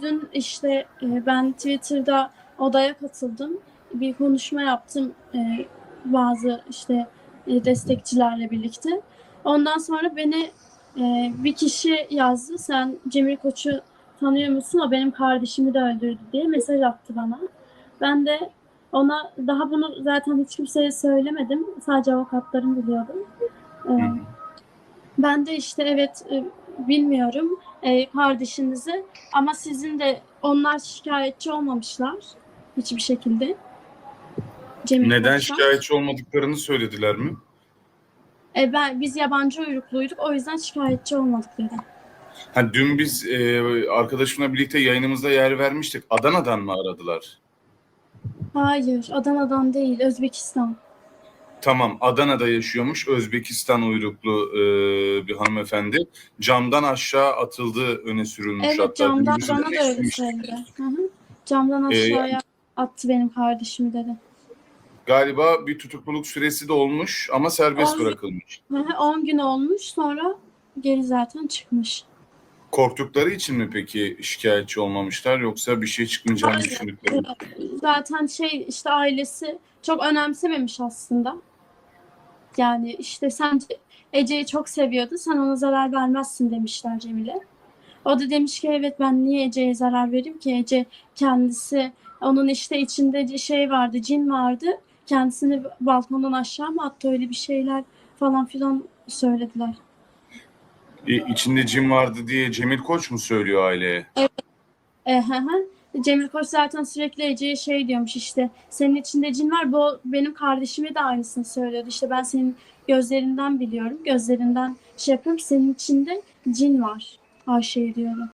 Dün işte e, ben Twitter'da odaya katıldım. Bir konuşma yaptım e, bazı işte e, destekçilerle birlikte. Ondan sonra beni bir kişi yazdı. Sen Cemil Koç'u tanıyor musun? O benim kardeşimi de öldürdü diye mesaj attı bana. Ben de ona daha bunu zaten hiç kimseye söylemedim. Sadece avukatlarım biliyordum. Ben de işte evet bilmiyorum e, kardeşinizi ama sizin de onlar şikayetçi olmamışlar hiçbir şekilde. Cemil Neden Koç'tan. şikayetçi olmadıklarını söylediler mi? E, ben biz yabancı uyrukluyduk o yüzden şikayetçi olmadık dedi. Ha, dün biz e, arkadaşımla birlikte yayınımızda yer vermiştik. Adana'dan mı aradılar? Hayır, Adana'dan değil, Özbekistan. Tamam, Adana'da yaşıyormuş Özbekistan uyruklu e, bir hanımefendi. Camdan aşağı atıldı, öne sürülmüş Evet, hatta. camdan Dün bana da öyle söyledi. Hı hı. Camdan Ee, aşağıya attı benim kardeşimi dedi. Galiba bir tutukluluk süresi de olmuş ama serbest On- bırakılmış. Hı hı, 10 gün olmuş sonra geri zaten çıkmış. Korktukları için mi peki şikayetçi olmamışlar yoksa bir şey çıkmayacağını Hayır. düşündükleri mi? Zaten şey işte ailesi çok önemsememiş aslında. Yani işte sen Ece'yi çok seviyordu. Sen ona zarar vermezsin demişler Cemile. O da demiş ki evet ben niye Ece'ye zarar vereyim ki? Ece kendisi onun işte içinde şey vardı, cin vardı. Kendisini balkondan aşağı mı attı öyle bir şeyler falan filan söylediler. E, içinde cin vardı diye Cemil Koç mu söylüyor aileye? E, hı hı. Cemil Koç zaten sürekli Ece'ye şey diyormuş işte senin içinde cin var. Bu benim kardeşime de aynısını söylüyordu. İşte ben senin gözlerinden biliyorum. Gözlerinden şey yapıyorum. Senin içinde cin var. Ayşe'ye diyorum.